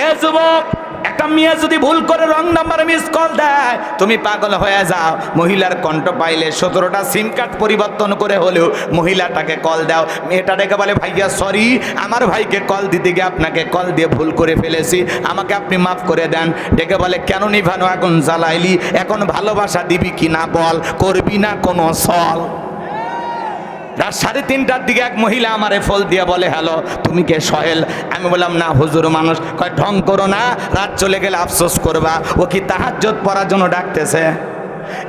এ যুবক, একটা মেয়ে যদি ভুল করে রং নাম্বারে মিস কল দেয়, তুমি পাগল হয়ে যাও। মহিলার কণ্ঠ পাইলে সতেরোটা সিম কার্ড পরিবর্তন করে হলেও মহিলাটাকে কল দাও। মেয়েটা ডেকে বলে, ভাইয়া সরি আমার ভাইকে কল দিতে গিয়ে আপনাকে কল দিয়ে ভুল করে ফেলেছি। আমাকে আপনি মাফ করে দেন। ডেকে বলে, কেন নিভানো? এখন জ্বালাইলি। এখন ভালোবাসা দিবি কি না বল? করবি না কোনো সল? রাত সাড়ে তিনটার দিকে এক মহিলা আমারে ফল দিয়ে বলে, হ্যালো, তুমি কে সহেল? আমি বললাম, না, হুজুর মানুষ। কয়, ঢং করো না, রাত চলে গেলে আফসোস করবা। ও কি তাহাজ্জত পড়ার জন্য ডাকতেছে?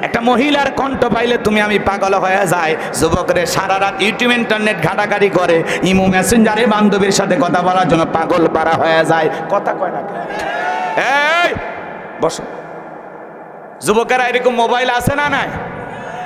একটা মহিলার কণ্ঠ পাইলে তুমি আমি পাগল হয়ে যায় যুবকরে সারা রাত ইউটিউব, ইন্টারনেট ঘাটাঘাটি করে, ইমো মেসেঞ্জারে বান্ধবীর সাথে কথা বলার জন্য পাগল পারা হয়ে যায় কথা কয় না? এই, বসো। যুবকেরা এরকম মোবাইল আছে না নাই?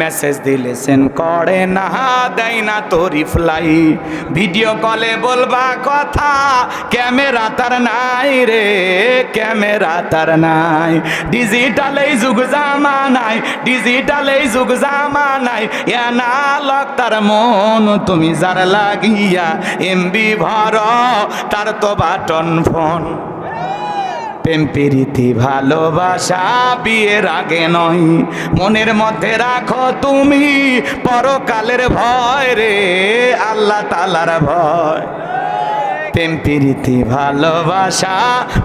মেসেজ দিলে সেন করে না দেয় না তো রিপ্লাই। ভিডিও কলে বলবা কথা, ক্যামেরা তার নাই রে, ক্যামেরা তার নাই। ডিজিটাল যুগ জামা নাই ডিজিটাল যুগ জামা নাই এনা লক তার মন তুমি যার লাগিয়া, এমবি ভর, তার তো বাটন ফোন। প্রেম, প্রীতি, ভালোবাসা বিয়ের আগে নয়। মনের মধ্যে রাখো তুমি পরকালের ভয় রে, আল্লাহ তালার ভয়। প্রেম, প্রীতি, ভালোবাসা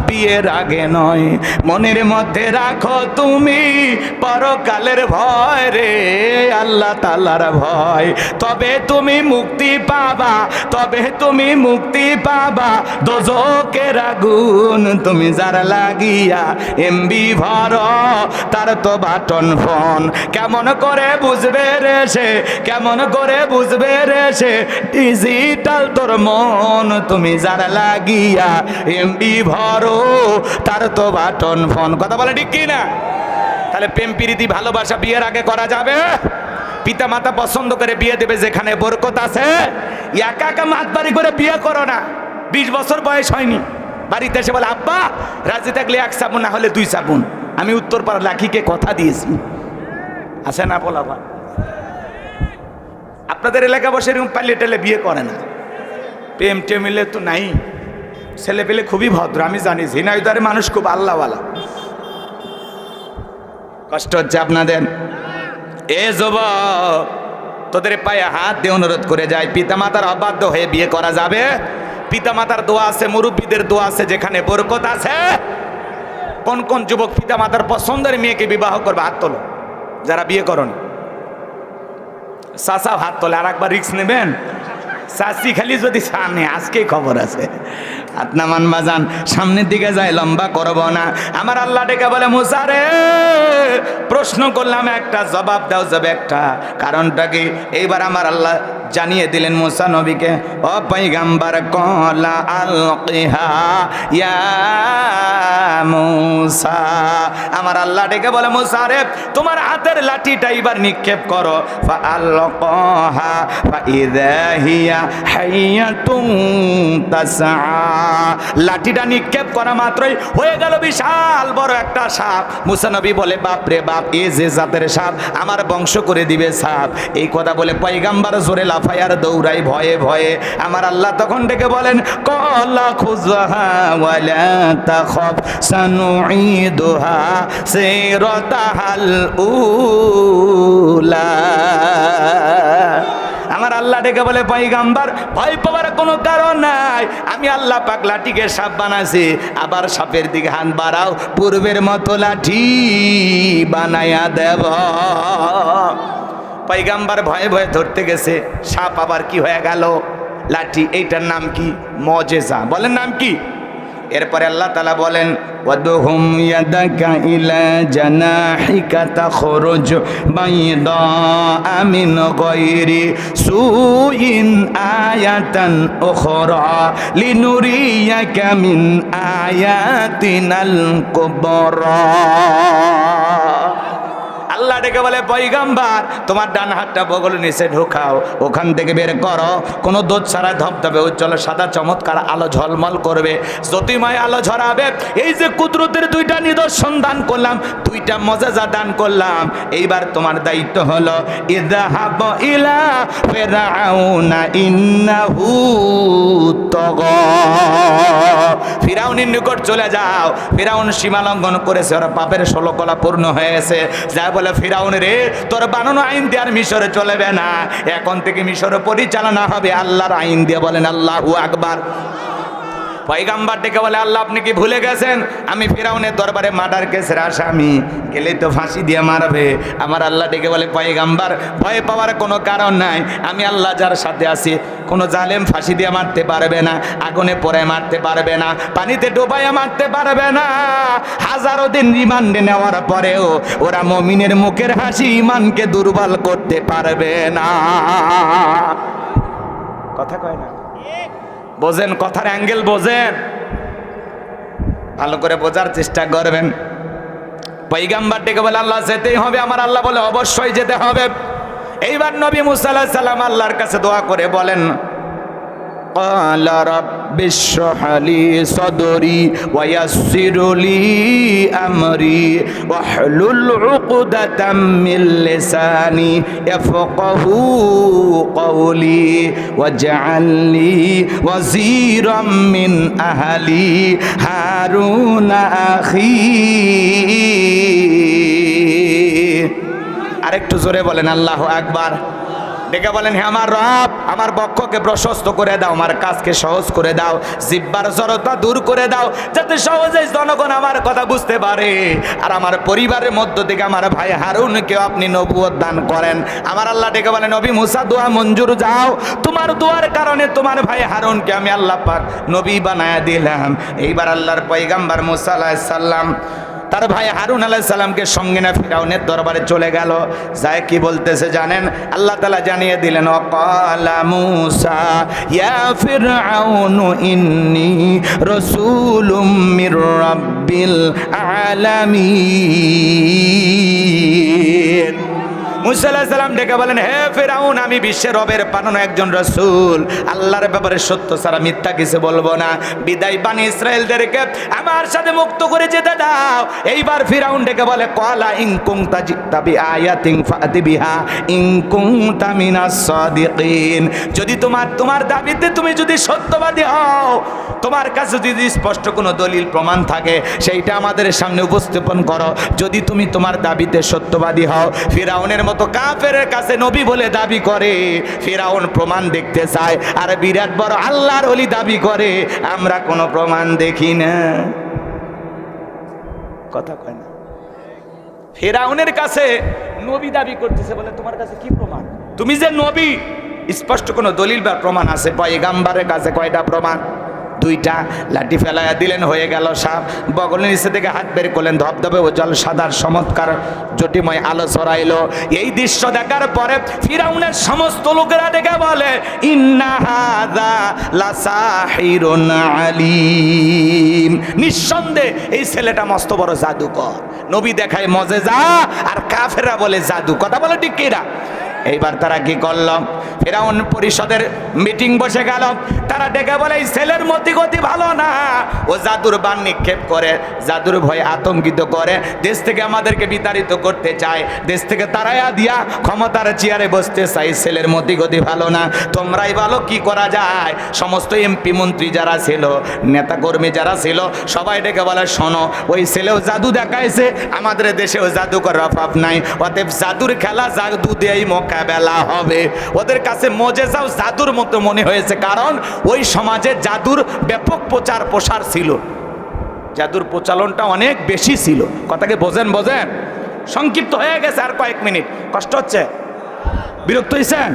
বিয়ের আগে নয়। মনের মধ্যে রাখো তুমি পরকালের ভয় রে, আল্লাহ তালার ভয়। তবে তুমি মুক্তি পাবা, তবে তুমি মুক্তি পাবা। দোজকের আগুন তুমি যারা লাগিয়া এমবি ভর, তার তো বাটন ফোন। কেমন করে বুঝবে রে সে, কেমন করে বুঝবে রে সে, ডিজিটাল তোর মন তুমি যারা লাগিয়া এমবি ভরো, তার তো বাটন ফোন। কথা বলে ঠিক কি না? তাহলে প্রেম প্রীতি ভালোবাসা বিয়ের আগে করা যাবে? পিতা মাতা পছন্দ করে বিয়ে দেবে যেখানে বরকত আছে। একা একা মাতবাড়ি করে বিয়ে করো না। বিশ বছর বয়স হয়নি। বাড়িতে এসে বলে, আব্বা, রাজি থাকলে এক সাবুন, না হলে দুই সাবুন। আমি উত্তর উত্তরপাড়া লাখিকে কথা দিয়েছি। আছে না বলাবা আপনাদের এলাকা বসে এরকম পাল্লে টেলে বিয়ে করে না। প্রেম টেমিলে তো নাই। ছেলে পেলে খুবই ভদ্র, আমি জানি। ঝিনাইদারে মানুষ খুব আল্লাহওয়ালা। কষ্ট হচ্ছে আপনাদের? এ যুবক, তোদের পায়ে হাত দিয়ে অনুরোধ করে যায় পিতামাতার অবাধ্য হয়ে বিয়ে করা যাবে। পিতামাতার দোয়া আছে, মুরব্বীদের দোয়া আছে, যেখানে বরকত আছে। কোন কোন যুবক পিতামাতার পছন্দের মেয়েকে বিবাহ করবে? হাত তোলো। যারা বিয়ে করন। চাচাও হাত তোলে। আর একবার রিক্স নেবেন? চাষি খালি যদি সামনে আজকেই খবর আছে। আত্মামান বাজান, সামনের দিকে যায়, লম্বা করব না। আমার আল্লাহ ডেকে বলে মুসারে প্রশ্ন করলাম, একটা জবাব দাও যাবে একটা। কারণটা কি? এইবার আমার আল্লাহ জানিয়ে দিলেন মুসা নবীকে, ও পৈগাম্বার কলা ইয়া মুসা। আমার আল্লাহ ডেকে বলে, মুসা রে, তোমার হাতের লাঠিটা এবার নিক্ষেপ করো। আল্লাহা লাঠিটা নিক্ষেপ করা মাত্রই হয়ে গেল বিশাল বড় একটা সাপ। মুসা নবী বলে, বাপ রে বাপ, এ যে জাতের সাপ, আমার বংশ করে দিবে সাপ। এই কথা বলে পয়গাম্বার জোরে লাফায়ার দৌড়াই ভয়ে ভয়ে। আমার আল্লাহ তখন ডেকে বলেন, কলা খুজহা ওয়ালা তাখফ, সানুঈদুহা সিরাতাহাল উলা। আমার আল্লাহ ডেকে বলে, পয়গাম্বার, ভয় পাওয়ার কোনো কারণ নাই। আমি আল্লাহ পাক লাঠিকে সাপ বানাইছি। আবার সাপের দিকে হান বাড়াও। পূর্বের মতো লাঠি বানায়া দেব। পয়গাম্বার ভয়ে ভয়ে ধরতে গেছে। সাপ আবার কি হয়ে গেল? লাঠি, এইটার নাম কি? মজেজা। বলেন নাম কি? এরপরে আল্লাহ তালা বলেন, ওয়াদহুম ইয়াদাকা ইলা জানাহিকা তাখরুজ বাইদা মিন গায়রি সুইন আয়াতান উখরা লিনুরিয়াকা মিন আয়াতিনাল কুবরা। আল্লাহ ডেকে বলে পৈগাম্বার তোমার ডান হাতটা বগল নিচে ঢোকাও, ওখান থেকে বের করো। কোনো দোধ ছাড়া ধবধবে উজ্জ্বল সাদা চমৎকার আলো ঝলমল করবে। জ্যোতিময় আলো ঝরাবে। এই যে কুদরতের দুইটা নিদর্শন দান করলাম, দুইটা মজাজা দান করলাম, এইবার তোমার দায়িত্ব হলো ইদাহাব ইলা ফিরাউনা ইন্নাহু ফিরাউনের নিকট চলে যাও। ফিরাউন সীমা লঙ্ঘন করেছে, ওরা পাপের ষোলো কলা পূর্ণ হয়েছে যা বলে ফিরাউন রে, তোর বানানো আইন দিয়ে আর মিশরে চলবে না। এখন থেকে মিশরে পরিচালনা হবে, আল্লাহর আইন দিয়ে বলেন আল্লাহু আকবার। পয়গাম্বার ডেকে বলে, আল্লাহ, আপনি কি ভুলে গেছেন? আমি ফেরাউনের দরবারে মার্ডার কেসের আসামি। গেলে তো ফাঁসি দিয়ে মারবে। আমার আল্লাহ ডেকে বলে, পয়গাম্বার, ভয় পাওয়ার কোনো কারণ নাই। আমি আল্লাহ যার সাথে আছি, কোনো জালেম ফাঁসি দিয়ে মারতে পারবে না, আগুনে পরে মারতে পারবে না, পানিতে ডোবাইয়া মারতে পারবে না। হাজারো দিন রিমান্ডে নেওয়ার পরেও ওরা মমিনের মুখের হাসি ইমানকে দুর্বল করতে পারবে না। কথা কয় না। বোঝেন, কথার অ্যাঙ্গেল বোঝেন। ভালো করে বোঝার চেষ্টা করবেন। পৈগাম্বার ডেকে বলে, আল্লাহ যেতেই হবে। আমার আল্লাহ বলে, অবশ্যই যেতে হবে। এইবার নবী মুসাল্লাহ সাল্লাম আল্লাহর কাছে দোয়া করে বলেন قال رب اشرح لي صدري ويسر لي أمري واحلل عقدة من لساني يفقه قولي واجعل لي وزيرا من أهلي هارون أخي আরেকটু জোরে বলেন আল্লাহ আকবার ডেকে বলেন, হে আমার রব, আমার বক্ষকে প্রশস্ত করে দাও, আমার কাজকে সহজ করে দাও, জিব্বার জড়তা দূর করে দাও, যাতে সহজে জনগণ আমার কথা বুঝতে পারে। আর আমার পরিবারের মধ্য থেকে আমার ভাই হারুনকেও আপনি নবুয়ত দান করেন। আমার আল্লাহ ডেকে বলেন, নবী মুসা, দোয়া মঞ্জুর যাও। তোমার দোয়ার কারণে তোমার ভাই হারুনকে আমি আল্লাহ পাক নবী বানায় দিলাম। এইবার আল্লাহর পয়গাম্বার মুসা আলাইহিস সালাম তার ভাই হারুন আলাহ সালামকে সঙ্গে না ফিরাউনের দরবারে চলে গেল। যায় কি বলতেছে জানেন? আল্লাহ তালা জানিয়ে দিলেন অকালা মুসা, ইয়া ফিরআউনু ইন্নি রসুলুম মির রাব্বিল আলামিন। মুসা আলাইহিস সালাম ডেকে বলেন, হে ফেরাউন, আমি বিশ্বের রবের পানানো একজন রসুল। আল্লাহর ব্যাপারে সত্য ছাড়া মিথ্যা কিছু বলব না। বিদায় বানি ইসরায়েলদেরকে আমার সাথে মুক্ত করে যেতে দাও। এইবার ফিরাউন ডেকে বলে কলা ইনকুং তাবি আয়াতিং ফাতি বিহা ইনকুং তামিনাস সাদিকিন। যদি তোমার তোমার দাবিতে তুমি যদি সত্যবাদী হও, তোমার কাছে যদি স্পষ্ট কোনো দলিল প্রমাণ থাকে, সেইটা আমাদের সামনে উপস্থাপন করো। যদি তুমি তোমার দাবিতে সত্যবাদী হও, ফিরাউনের মতো কাফের কাছে নবী বলে দাবি করে। ফেরাউন প্রমাণ দেখতে চায়, আর বিরাট বড় আল্লাহর অলি দাবি করে, আমরা কোনো প্রমাণ দেখি না। কথা কয় না। ফেরাউনের কাছে নবী দাবি করতেছে বলে, তোমার কাছে কি প্রমাণ? তুমি যে নবী, স্পষ্ট কোনো দলিল বা প্রমাণ আছে, পয়গাম্বারের কাছে কয়টা প্রমাণ? দুইটা লাঠি ফেলাইয়া দিলেন, হয়ে গেল সাপ। বগলের নিচে থেকে হাত বের করলেন, ধবধবে জল সাদার চমৎকার জটিময় আলো ছড়াইলো। এই দৃশ্য দেখার পরে ফিরাউনের সমস্ত লোকেরা ডেকে বলে, ইন্না হাদা লাসাহিরুন আলিম। নিঃসন্দেহে এই ছেলেটা মস্ত বড় জাদুকর। নবী দেখায় মজে যা, আর কাফেরা বলে, জাদু। কথা বলে ঠিক কিরা এইবার তারা কি করল? ফেরাউন পরিষদের মিটিং বসে গেল। তারা ডেকে বলে, এই ছেলের মতি গতি ভালো না। ও জাদুর বান নিক্ষেপ করে, জাদুর ভয়ে আতঙ্কিত করে। দেশ থেকে আমাদেরকে বিতাড়িত করতে চায়। দেশ থেকে তারাইয়া দিয়া ক্ষমতার চেয়ারে বসতে চাই ছেলের মতি গতি ভালো না। তোমরাই ভালো কি করা যায়? সমস্ত এমপি মন্ত্রী যারা ছিল, নেতাকর্মী যারা ছিল, সবাই ডেকে বলে, শোনো, ওই ছেলেও জাদু দেখাইছে। আমাদের দেশেও জাদুকর অভাব নাই। অতএব জাদুর খেলা জাদু দিয়েই মোকাবেলা হবে। ওদের কাছে মজেজাও জাদুর মতো মনে হয়েছে, কারণ ওই সমাজে জাদুর ব্যাপক প্রচার প্রসার ছিল। জাদুর প্রচলনটা অনেক বেশি ছিল। কথাকে বোঝেন বোঝেন? সংক্ষিপ্ত হয়ে গেছে আর কয়েক মিনিট। কষ্ট হচ্ছে? বিরক্ত হয়েছেন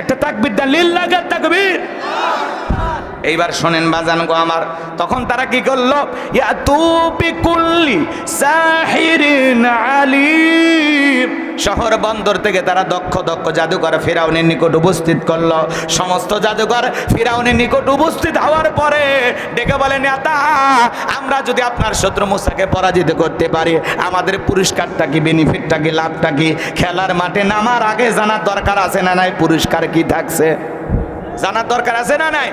একটা তাকবির দা লীল লাগে তাকবীর। এইবার শোনেন বাজান গো আমার। তখন তারা কি করল? শহর বন্দর থেকে তারা দক্ষ দক্ষ জাদুকর ফেরাউনের নিকট উপস্থিত করল। সমস্ত জাদুকর ফেরাউনের নিকট উপস্থিত হওয়ার পরে ডেকে বলে, নেতা, আমরা যদি আপনার শত্রু মুসাকে পরাজিত করতে পারি, আমাদের পুরস্কারটা কি বেনিফিটটা কি, লাভটা কি? খেলার মাঠে নামার আগে জানার দরকার আছে না নাই? পুরস্কার কি থাকছে? জানার দরকার আছে না নাই?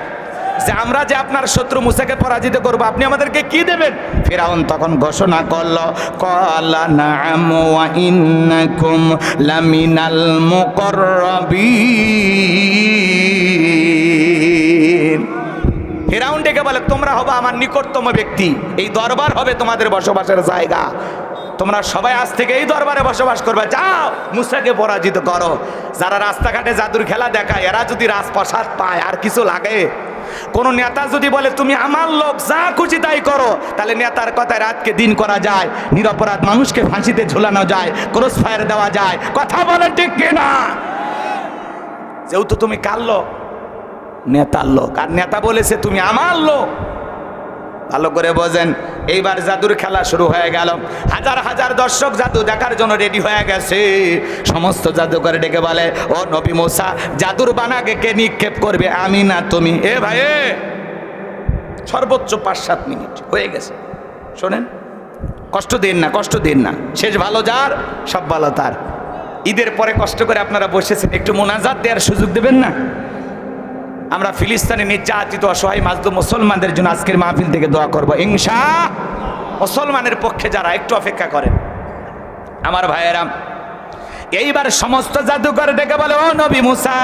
যে আমরা যে আপনার শত্রু মুসাকে পরাজিত করব, আপনি আমাদেরকে কি দেবেন? ফেরাউন তখন ঘোষণা করল, কলা নাম ইন্নাকুম লামিনাল ফেরাউন ডেকে বলে, তোমরা হবে আমার নিকটতম ব্যক্তি, এই দরবার হবে তোমাদের বসবাসের জায়গা। তোমরা সবাই আজ থেকে এই দরবারে বসবাস করবে। যাও, মুসাকে পরাজিত করো। যারা রাস্তাঘাটে জাদুর খেলা দেখায়, এরা যদি রাজপ্রসাদ পায়, আর কিছু লাগে কোন নেতা যদি বলে, তুমি আমার লোক, যা খুশি তাই করো, তাহলে নেতার কথায় রাতকে দিন করা যায়, নিরপরাধ মানুষকে ফাঁসিতে ঝুলানো যায়, ক্রস ফায়ার দেওয়া যায়। কথা বলে ঠিক কিনা? যেহেতু তুমি কার লোক? নেতার লোক। আর নেতা বলেছে, তুমি আমার লোক। ভালো করে বোঝেন। এইবার জাদুর খেলা শুরু হয়ে গেল। হাজার হাজার দর্শক জাদু দেখার জন্য রেডি হয়ে গেছে। সমস্ত জাদুকর ডেকে বলে, ও নবী মোসা, জাদুর বানাকে কে নিক্ষেপ করবে? আমি না, তুমি। এ ভাই সর্বোচ্চ পাঁচ সাত মিনিট হয়ে গেছে। শোনেন, কষ্ট দিন না, কষ্ট দিন না। শেষ ভালো যার, সব ভালো তার। ঈদের পরে কষ্ট করে আপনারা বসেছেন, একটু মোনাজাত দেওয়ার সুযোগ দেবেন না? আমরা ফিলিস্তানি নির্যাতিত, অসহায় মাজদুম মুসলমানদের জন্য আজকের মাহফিল থেকে দোয়া করব। ইংসা মুসলমানের পক্ষে যারা একটু অপেক্ষা করেন। আমার ভাইয়েরা এইবার সমস্ত জাদুকর ডেকে বলে, ও নবী মুসা,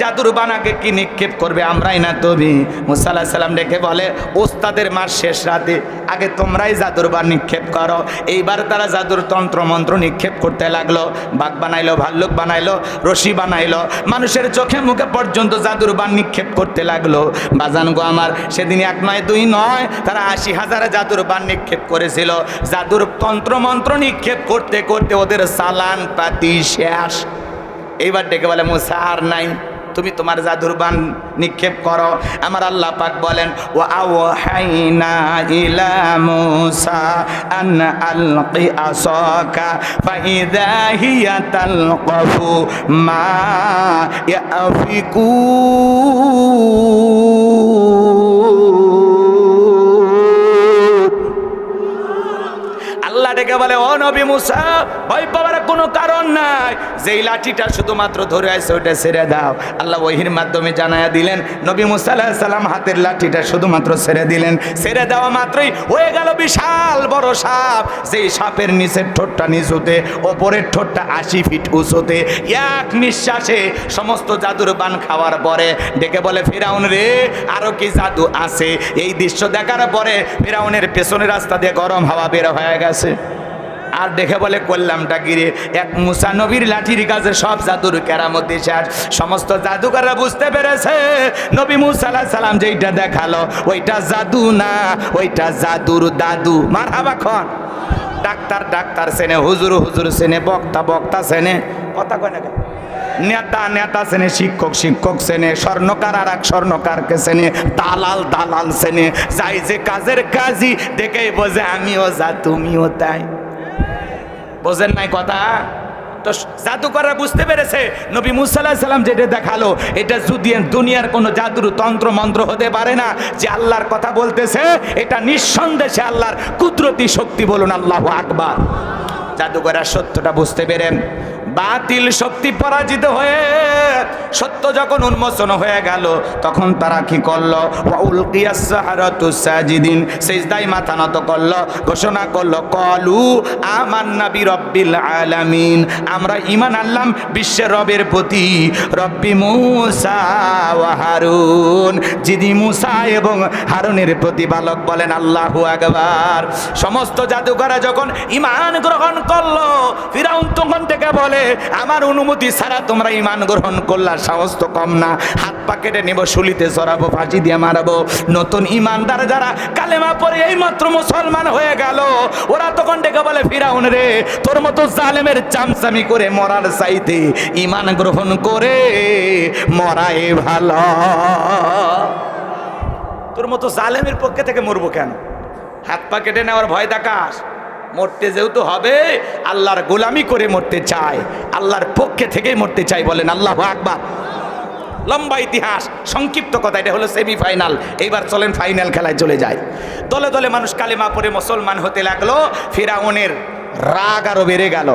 জাদুর বানাকে কি নিক্ষেপ করবে আমরাই না তবি? মুসা সাল্লাম ডেকে বলে, ওস্তাদের মার শেষ রাতে, আগে তোমরাই জাদুর বান নিক্ষেপ করো। এইবার তারা জাদুর তন্ত্র মন্ত্র নিক্ষেপ করতে লাগল। বাঘ বানাইলো, ভাল্লুক বানাইলো, রশি বানাইলো। মানুষের চোখে মুখে পর্যন্ত জাদুর বান নিক্ষেপ করতে লাগল। বাজান গো আমার, সেদিন এক নয়, দুই নয়, তারা আশি হাজার জাদুর বান নিক্ষেপ করেছিল। জাদুর তন্ত্র মন্ত্র নিক্ষেপ করতে করতে ওদের সালান পাতি শেষ। এইবার ডেকে বলে, মুসা, আর নাই। তুমি তোমার জাদুর বান নিক্ষেপ করো। আমার আল্লাহ পাক বলেন ও আওহাইনা ইলা মুসা আন মা ডেকে বলে, ও নবী মুসা, ভয় পাওয়ার কোনো কারণ নাই। যেই লাঠিটা শুধুমাত্র ধরে আছে ওটা ছেড়ে দাও। আল্লাহ ওহির মাধ্যমে জানায়া দিলেন, নবী মুসা সালাম হাতের লাঠিটা শুধুমাত্র ছেড়ে দিলেন। ছেড়ে দেওয়া মাত্রই হয়ে গেল বিশাল বড় সাপ। যেই সাপের নিচের ঠোঁটটা নিচুতে, ওপরের ঠোঁটটা আশি ফিট উঁচুতে, এক নিঃশ্বাসে সমস্ত জাদুর বান খাওয়ার পরে ডেকে বলে, ফেরাউন রে, আরও কি জাদু আছে? এই দৃশ্য দেখার পরে ফেরাউনের পেছনের রাস্তা দিয়ে গরম হাওয়া বের হয়ে গেছে। আর দেখে বলে করলামটা গিরে এক মুসা নবীর লাঠির কাছে সব জাদুর কেরামতি শেষ সমস্ত জাদুকাররা বুঝতে পেরেছে। নবী মুসা আলাইহিস সালাম যেইটা দেখাল, ওইটা জাদু না, ওইটা জাদুর দাদু। মার খন। ডাক্তার ডাক্তার সেনে, হুজুর হুজুর সেনে, বক্তা বক্তা সেনে। কথা কয় না? নেতা নেতা সেনে, শিক্ষক শিক্ষক সেনে, স্বর্ণকার আর এক স্বর্ণকারকে সেনে, দালাল দালাল সেনে। যাই যে কাজের কাজই, দেখেই বোঝে, আমিও যা তুমিও তাই। বোঝেন নাই কথা? তো জাদুকররা বুঝতে পেরেছে, নবী মুসাল্লাহ সাল্লাম যেটা দেখাল, এটা যদি দুনিয়ার কোনো জাদুর তন্ত্র মন্ত্র হতে পারে না, যে আল্লাহর কথা বলতেছে, এটা নিঃসন্দেশে আল্লাহর কুদরতি শক্তি বলুন আল্লাহ আকবার। জাদুকররা সত্যটা বুঝতে পেরেন। বাতিল শক্তি পরাজিত হয়ে সত্য যখন উন্মোচন হয়ে গেল, তখন তারা কি করল? সাজিদিন সেজদাই মাথা নত করল, ঘোষণা করল, কলু আমার নাবি রব্বিল আলামিন। আমরা ইমান আনলাম বিশ্বের রবের প্রতি। রব্বি মুসা হারুন। যিনি মুসা এবং হারুনের প্রতিপালক বলেন আল্লাহু আকবার। সমস্ত জাদুকরা যখন ইমান গ্রহণ করল, ফিরাউন তখন থেকে বলে আমার অনুমতি ছাড়া তোমরা ইমান গ্রহণ করলা, সাহস তো কম না। হাত পা কেটে নেব, শুলিতে চড়াবো ফাঁসি দিয়ে মারাবো। নতুন ইমানদার যারা কালেমা পরে এই মাত্র মুসলমান হয়ে গেল, ওরা তখন ডেকে বলে, ফিরাউন রে, তোর মতো জালেমের চামচামি করে মরার চাইতে ইমান গ্রহণ করে মরাই ভালো। তোর মতো জালেমের পক্ষে থেকে মরবো কেন? হাত পা কেটে নেওয়ার ভয় দেখাস। মরতে যেহেতু হবে, আল্লাহর গোলামি করে মরতে চায়। আল্লাহর পক্ষে থেকেই মরতে চাই বলেন আল্লাহ আকবার। লম্বা ইতিহাস, সংক্ষিপ্ত কথা, এটা হলো সেমিফাইনাল এইবার চলেন ফাইনাল খেলায় চলে যায় দলে দলে মানুষ কালেমা পরে মুসলমান হতে লাগল, ফেরাউনের রাগ আরও বেড়ে গেল।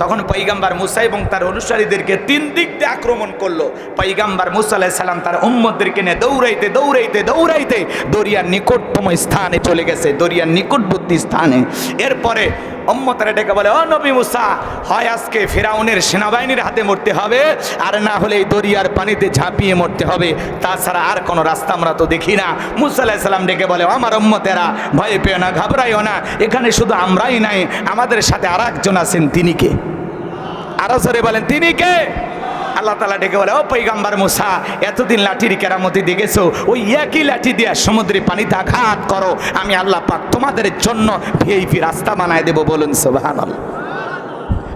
তখন পৈগাম্বার মুসা এবং তার অনুসারীদেরকে তিন দিক দিয়ে আক্রমণ করল। পৈগাম্বার মুসা আলাহ সাল্লাম তার উম্মদদেরকে নিয়ে দৌড়াইতে দৌড়াইতে দৌড়াইতে দরিয়ার নিকটতম স্থানে চলে গেছে, দরিয়ার নিকটবর্তী স্থানে। এরপরে উম্মতারা ডেকে বলে নবী মুসা, হয় আজকে ফেরাউনের সেনাবাহিনীর হাতে মরতে হবে, আর না হলে এই দরিয়ার পানিতে ঝাঁপিয়ে মরতে হবে। তাছাড়া আর কোনো রাস্তা আমরা তো দেখি না। মুসা আলাইহিস সালাম ডেকে বলে আমার অম্মতেরা ভয় পেও না, ঘাবড়াইও না। এখানে শুধু আমরাই নাই, আমাদের সাথে আর একজন আছেন, তিনি কে? আরও জোরে বলেন, তিনি কে? আল্লাহ তালা ডেকে বলে, ও পৈগাম্বার মুসা, এতদিন লাঠির কেরামতি দেখেছ? ওই একই লাঠি দিয়ে সমুদ্রে পানিতে আঘাত করো। আমি আল্লাহ পাক তোমাদের জন্য ভিআইপি রাস্তা বানায় দেবো। বলুন সোবাহান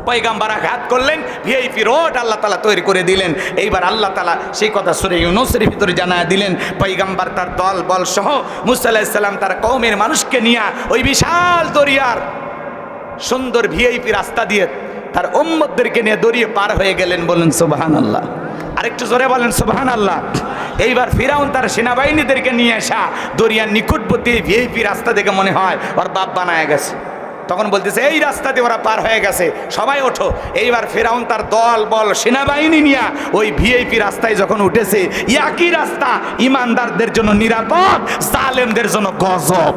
পয়গাম্বার আঘাত করলেন, ভিআইপি রোড আল্লাহ তালা তৈরি করে দিলেন। এইবার আল্লাহ তালা সেই কথা সুরে ইউনুসের ভিতরে জানায় দিলেন। পৈগাম্বার তার দল, বল সহ মুসা আলাহিসাল্লাম তার কৌমের মানুষকে নিয়ে ওই বিশাল দরিয়ার সুন্দর ভিআইপি রাস্তা দিয়ে তার উম্মতদেরকে নিয়ে দড়িয়ে পার হয়ে গেলেন বলেন সুবাহান আল্লাহ আরেকটু জোরে বলেন সুবাহান আল্লাহ এইবার ফিরাউন তার সেনাবাহিনীদেরকে নিয়ে আসা দরিয়ার নিকটবর্তী ভিআইপি রাস্তা দেখে মনে হয় ওর বাপ বানায় গেছে। তখন বলতেছে, এই রাস্তা দিয়ে ওরা পার হয়ে গেছে, সবাই ওঠো। এইবার ফেরাউন তার দল, বল, সেনাবাহিনী নিয়ে ওই ভিআইপি রাস্তায় যখন উঠেছে, একই রাস্তা, ইমানদারদের জন্য নিরাপদ, জালেমদের জন্য গজব।